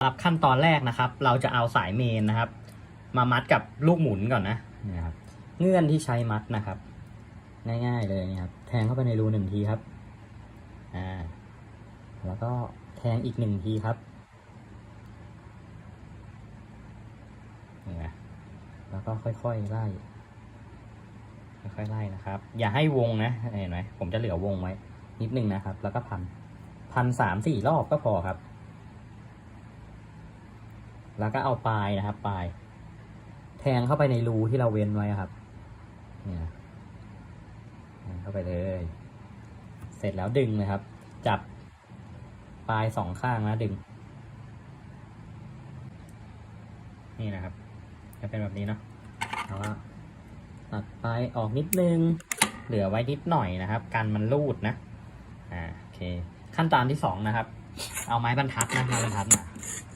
ำหรับขั้นตอนแรกนะครับ เราจะเอาสายเมนนะครับ มามัดกับลูกหมุนก่อนนะนะครับเงื่อนที่ใช้มัดนะครับ ง่ายๆเลยนะครับ แทงเข้าไปในรูหนึ่งทีครับอ่าแล้วก็แทงอีกหนึ่งทีครับนี่นะแล้วก็ค่อยๆไล่ ค่อยๆไล่นะครับ อย่าให้วงนะเห็นไหมผมจะเหลือวงไว้ นิดนึงนะครับ แล้วก็พันพันสามสี่รอบก็พอครับ แล้วก็เอาปลายนะครับ ปลาย แทงเข้าไปในรูที่เราเว้นไว้ครับ เนี่ยเข้าไปเลย เสร็จแล้วดึงนะครับ จับปลายสองข้างนะดึง นี่นะครับ จะเป็นแบบนี้เนาะแล้วก็ตัดปลายออกนิดนึง เหลือไว้นิดหน่อยนะครับ กันมันรูดนะ อ่าโอเค ขั้นตอนที่สองนะครับ เอาไม้บรรทัดนะไม้บรรทัดมา